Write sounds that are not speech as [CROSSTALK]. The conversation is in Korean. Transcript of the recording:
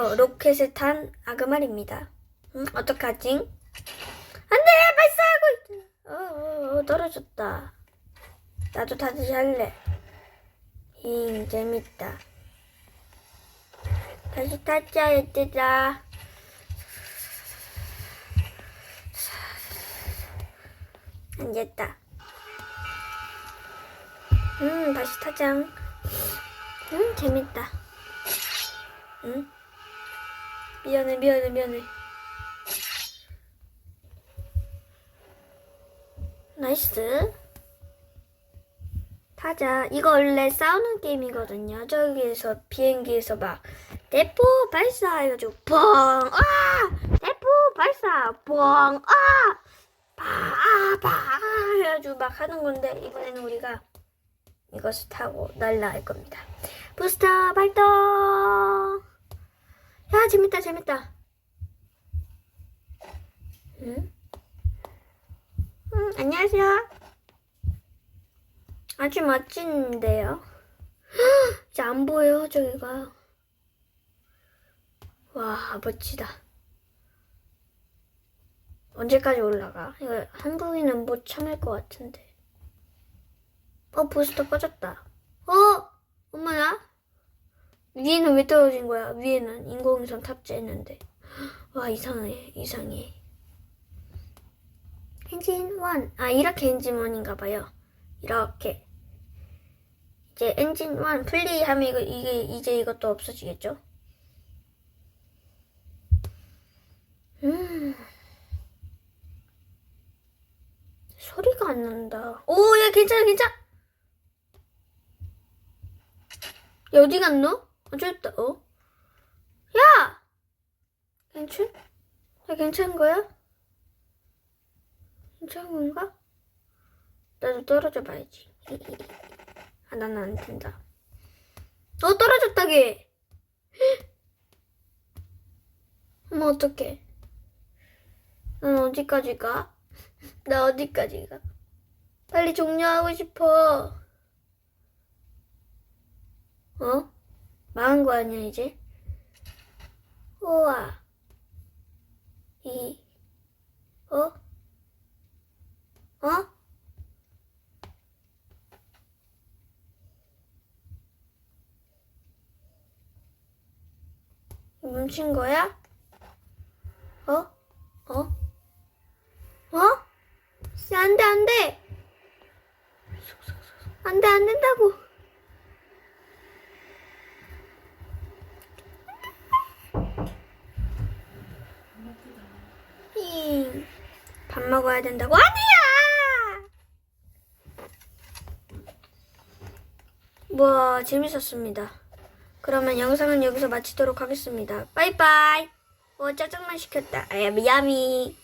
어, 로켓을 탄 아그말입니다. 응? 어떡하지? 안 돼! 발사하고 있... 어, 어, 어, 떨어졌다. 나도 다시 할래. 힝, 재밌다. 다시 타자, 얘들아. 안 됐다. 음, 다시 타장. 음, 재밌다. 응? 미안해, 미안해, 미안해. 나이스. 타자. 이거 원래 싸우는 게임이거든요. 저기에서 비행기에서 막 대포 발사 해가지고 뻥! 아! 대포 발사 뻥! 아! 해가지고 막 하는 건데 이번에는 우리가 이것을 타고 날라갈 겁니다. 부스터 발동! 야 재밌다 재밌다. 응? 음, 안녕하세요. 아주 멋진데요. 이제 안 보여 저기가. 와 멋지다. 언제까지 올라가? 이거 한국인은 못 참을 것 같은데. 어 부스터 꺼졌다. 어 엄마야? 위에는 왜 떨어진 거야? 위에는 인공위성 탑재했는데. 와 이상해 이상해. 엔진 1. 아 이렇게 엔진 1인가 봐요. 이렇게. 이제 엔진 1 플레이하면 이거, 이게 이제 이것도 없어지겠죠? 음. 소리가 안 난다. 오, 야, 괜찮아, 괜찮아. 야, 어디 갔노? 어, 있다, 어? 야! 괜찮? 야, 괜찮은 거야? 괜찮은 건가? 나도 떨어져 봐야지. [LAUGHS] 아, 나는 안 된다. 어, 떨어졌다, 걔! 어머, 어떡해. 난 어디까지 가? [LAUGHS] 나 어디까지 가? 빨리 종료하고 싶어. 어? 망한 거 아니야, 이제? 우와. 이, 어? 어? 뭉친 거야? 어? 어? 어? 안 돼, 안 돼! 안 돼, 안 된다고! 밥 먹어야 된다고? 아니야! 뭐, 재밌었습니다. 그러면 영상은 여기서 마치도록 하겠습니다. 빠이빠이! 어, 짜장면 시켰다. 아야, 미야미.